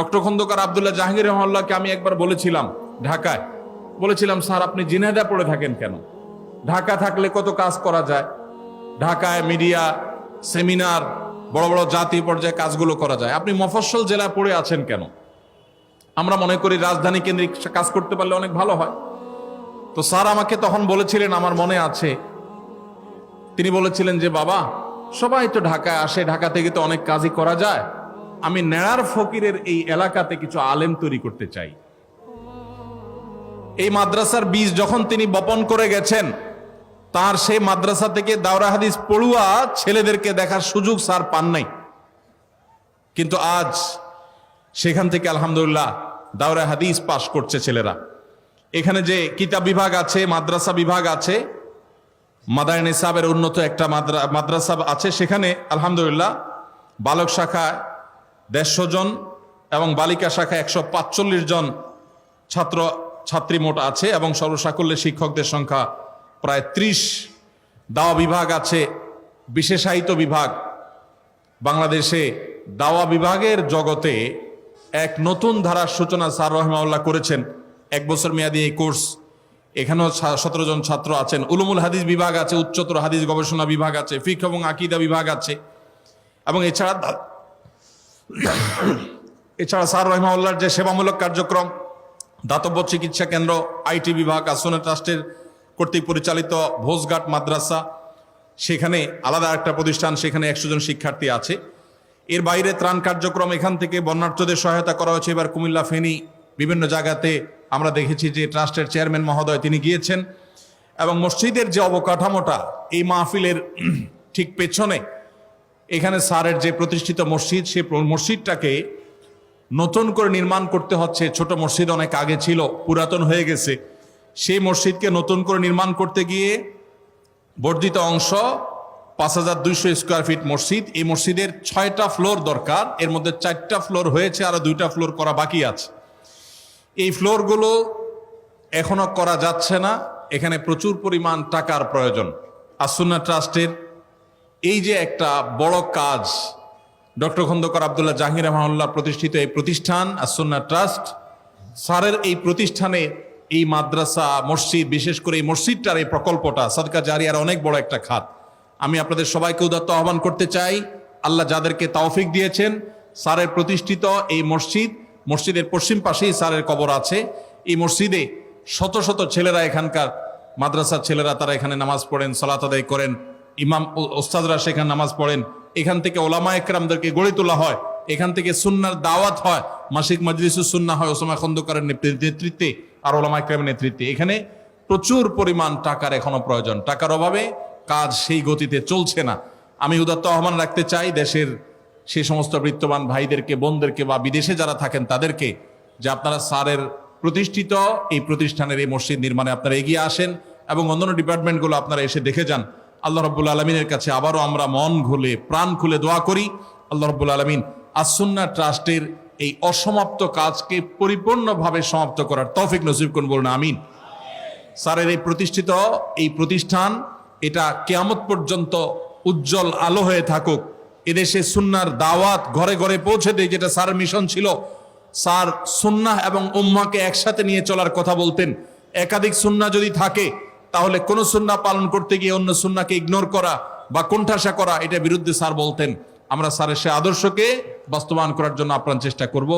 Doctor Khandakar Abdullah Jahangir রহমাল্লাহকে আমি একবার বলেছিলাম ঢাকায়। বলেছিলাম, স্যার, আপনি জিনেদা পড়ে থাকেন কেন? ঢাকা থাকলে কত কাজ করা যায়? ঢাকায় মিডিয়া, সেমিনার, বড় বড় জাতীয় পর্যায়ে কাজগুলো করা যায়। আপনি মফস্বল জেলায় পড়ে আছেন কেন? আমরা মনে করি রাজধানী কেন্দ্রিক কাজ করতে পারলে অনেক ভালো হয়। তো স্যার আমাকে তখন বলেছিলেন, আমার মনে আছে। তিনি বলেছিলেন যে, বাবা, সবাই তো ঢাকায় আসে। ঢাকা থেকে তো অনেক কাজই করা যায়। আমি নেড়ার ফকিরের এই এলাকাতে কিছু আলেম তৈরি করতে চাই। এই মাদ্রাসার বীজ যখন তিনি বপন করে গেছেন, তার সেই মাদ্রাসা থেকে দাওরা হাদিস পড়ুয়া ছেলেদেরকে দেখার সুযোগ স্যার পান নাই। কিন্তু আজ সেখান থেকে আলহামদুলিল্লাহ দাওরা হাদিস পাশ করছে ছেলেরা। এখানে যে কিতাব বিভাগ আছে, মাদ্রাসা বিভাগ আছে মাদায়ন ইসাবের উন্নত একটা মাদ্রাসা আছে সেখানে আলহামদুলিল্লাহ বালক শাখায় দেড়শো জন এবং বালিকা শাখা একশো পাঁচচল্লিশ জন ছাত্র, ছাত্রী মোট আছে এবং সর্বসাকল্যে শিক্ষকদের সংখ্যা প্রায় ত্রিশ। দাওয়া বিভাগ আছে, বিশেষায়িত বিভাগ। বাংলাদেশে দাওয়া বিভাগের জগতে এক নতুন ধারার সূচনা স্যার রহমাউল্লাহ করেছেন। এক বছর মেয়াদী এই কোর্স। এখানেও সতেরো জন ছাত্র আছেন। উলুমুল হাদিস বিভাগ আছে, উচ্চতর হাদিস গবেষণা বিভাগ আছে ফিক এবং আকিদা বিভাগ আছে। এবং এছাড়া এছাড়া স্যার রহমাউল্লাহর যে সেবামূলক কার্যক্রম, দাতব্য চিকিৎসা কেন্দ্র, আইটি বিভাগ, আসনে ট্রাস্টের কর্তৃক পরিচালিত ভোজঘাট মাদ্রাসা, সেখানে আলাদা একটা প্রতিষ্ঠান, সেখানে একশো জন শিক্ষার্থী আছে। এর বাইরে ত্রাণ কার্যক্রম এখান থেকে বন্যার্থদের সহায়তা করা হয়েছে। এবার কুমিল্লা, ফেনী বিভিন্ন জায়গাতে আমরা দেখেছি যে ট্রাস্টের চেয়ারম্যান মহোদয় তিনি গিয়েছেন এবং মসজিদের যে অবকাঠামোটা, এই মাহফিলের ঠিক পেছনে এখানে স্যারের যে প্রতিষ্ঠিত মসজিদ সেই মসজিদটাকে নতুন করে নির্মাণ করতে হচ্ছে। ছোট মসজিদ অনেক আগে ছিল, পুরাতন হয়ে গেছে। সেই মসজিদকে নতুন করে নির্মাণ করতে গিয়ে বর্ধিত অংশ পাঁচ হাজার দুইশো স্কোয়ার ফিট মসজিদ। এই মসজিদের ছয়টা ফ্লোর দরকার, এর মধ্যে চারটা ফ্লোর হয়েছে, আর দুইটা ফ্লোর করা বাকি আছে। এই ফ্লোরগুলো এখনও করা যাচ্ছে না। এখানে প্রচুর পরিমাণ টাকার প্রয়োজন। আসুন্না ট্রাস্টের এই যে একটা বড় কাজ ডক্টর খন্দকার আবদুল্লাহ জাহাঙ্গীর রহমাল্লাহ প্রতিষ্ঠিত এই প্রতিষ্ঠান আসুন্না ট্রাস্ট, স্যারের এই প্রতিষ্ঠানে এই মাদ্রাসা, মসজিদ, বিশেষ করে এই মসজিদটার এই প্রকল্পটা, সদকা জারিয়ার অনেক বড় একটা খাত। আমি আপনাদের সবাইকে উদাত্ত আহ্বান করতে চাই, আল্লাহ যাদেরকে তৌফিক দিয়েছেন, স্যারের প্রতিষ্ঠিত এই মসজিদ, মসজিদের পশ্চিম পাশেই স্যারের কবর আছে, এই মসজিদে শত শত ছেলেরা এখানকার মাদ্রাসার ছেলেরা, তারা এখানে নামাজ পড়েন, সালাত আদায় করেন। ইমাম ওস্তাদরা সেখানে নামাজ পড়েন। এখান থেকে ওলামা একরামদেরকে গড়ে তোলা হয়। এখান থেকে সুন্নার দাওয়াত হয়। মাসিক মজলিসুস সুন্না হয় ওসমা খন্দকারের নেতৃ- নেতৃত্বে আর ওলামা একরামের নেতৃত্বে। এখানে প্রচুর পরিমাণ টাকার এখনও প্রয়োজন। টাকার অভাবে কাজ সেই গতিতে চলছে না। আমি উদাত্ত আহ্বান রাখতে চাই দেশের সেই সমস্ত বৃত্তবান ভাইদেরকে, বোনদেরকে বা বিদেশে যারা থাকেন তাদেরকে যে আপনারা স্যারের প্রতিষ্ঠিত এই প্রতিষ্ঠানের এই মসজিদ নির্মাণে আপনারা এগিয়ে আসেন এবং অন্যান্য ডিপার্টমেন্টগুলো আপনারা এসে দেখে যান। আল্লাহ রব্বুল আলমিনের কাছে আবারও আমরা মন খুলে, প্রাণ খুলে দোয়া করি। আল্লাহ রব্বুল আলমিন আসুন্না ট্রাস্টের এই অসমাপ্ত কাজকে পরিপূর্ণভাবে সমাপ্ত করার তৌফিক নসিব করুন বলুন, আমিন। স্যারের এই প্রতিষ্ঠিত এই প্রতিষ্ঠান, এটা কেয়ামত পর্যন্ত উজ্জ্বল আলো হয়ে থাকুক। এদেশে সুন্নার দাওয়াত ঘরে ঘরে পৌঁছে দেয় যেটা স্যার মিশন ছিল। স্যার সুন্নাহ এবং উম্মাকে একসাথে নিয়ে চলার কথা বলতেন। একাধিক সুন্না যদি থাকে তাহলে কোন সুন্না পালন করতে গিয়ে অন্য সুন্নাকে ইগনোর করা বা কোণঠাসা করা এটা বিরুদ্ধে স্যার বলতেন। আমরা স্যারের সে আদর্শকে বাস্তবায়ন করার জন্য আপ্রাণ চেষ্টা করব।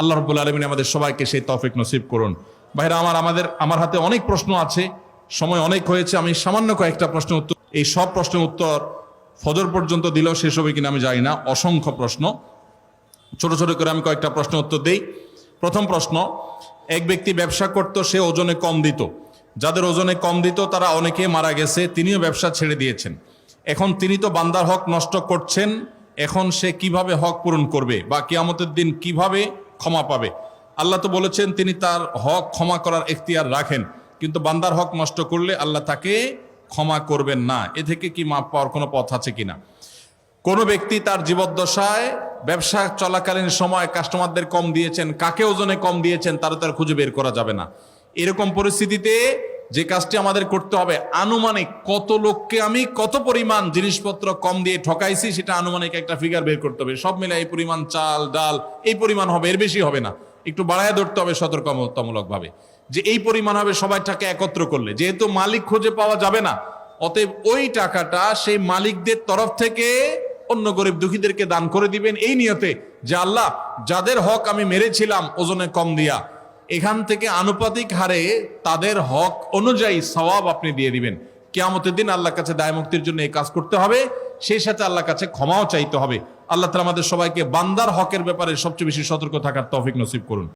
আল্লাহ রব্বুল আলমিন আমাদের সবাইকে সেই তৌফিক নসিব করুন। ভাইরা, আমার, আমাদের, আমার হাতে অনেক প্রশ্ন আছে, সময় অনেক হয়েছে, আমি সামান্য কয়েকটা প্রশ্ন উত্তর, এই সব প্রশ্নের উত্তর ফজর পর্যন্ত দিলেও শেষ হবে কিনা আমি জানি না, অসংখ্য প্রশ্ন। ছোট ছোট করে আমি কয়েকটা প্রশ্ন উত্তর দেই। প্রথম প্রশ্ন, এক ব্যক্তি ব্যবসা করত, সে ওজনে কম দিত। যাদের ওজনে কম দিত, তারা অনেকে মারা গেছে, তিনিও ব্যবসা ছেড়ে দিয়েছেন। এখন তিনি তো বান্দার হক নষ্ট করছেন, এখন সে কীভাবে হক পূরণ করবে বা কিয়ামতের দিন কীভাবে ক্ষমা পাবে? আল্লাহ তো বলেছেন, তিনি তার হক ক্ষমা করার এখতিয়ার রাখেন, কিন্তু বান্দার হক নষ্ট করলে আল্লাহ তাকে ক্ষমা করবেন না। এ থেকে কি মাপ পাওয়ার কোনো পথ আছে কিনা? কোনো ব্যক্তি তার জীবদ্দশায় ব্যবসা চলাকালীন সময় কাস্টমারদের কম দিয়েছেন, কাকে ওজনে কম দিয়েছেন তারা তার খুঁজে বের করা যাবে না। এরকম পরিস্থিতিতে যে কাজটি আমাদের করতে হবে, আনুমানিক কত লোককে আমি কত পরিমাণ জিনিসপত্র কম দিয়ে ঠকাইছি সেটা আনুমানিক একটা ফিগার বের করতে হবে। সব মিলে এই পরিমাণ চাল, ডাল, এই পরিমাণ হবে, এর বেশি হবে না। একটু বাড়ায় ধরতে হবে সতর্কতামূলক ভাবে যে এই পরিমাণ হবে, সবাই টাকা একত্র করলে। যেহেতু মালিক খুঁজে পাওয়া যাবে না, অতএব ওই টাকাটা সেই মালিকদের তরফ থেকে অন্য গরিব দুঃখীদেরকে দান করে দিবেন। এই নিয়তে যে আল্লাহ, যাদের হক আমি মেরেছিলাম, ওজনে কম দিয়া এখান থেকে আনুপাতিক হারে তাদের হক অনুযায়ী সওয়াব আপনি দিয়ে দিবেন। কেয়ামতের দিন আল্লাহর কাছে দায় মুক্তির জন্য এই কাজ করতে হবে, সেই সাথে আল্লাহর কাছে ক্ষমাও চাইতে হবে। আল্লাহ তালা আমাদের সবাইকে বান্দার হকের ব্যাপারে সবচেয়ে বেশি সতর্ক থাকার তফিক নসিব করুন।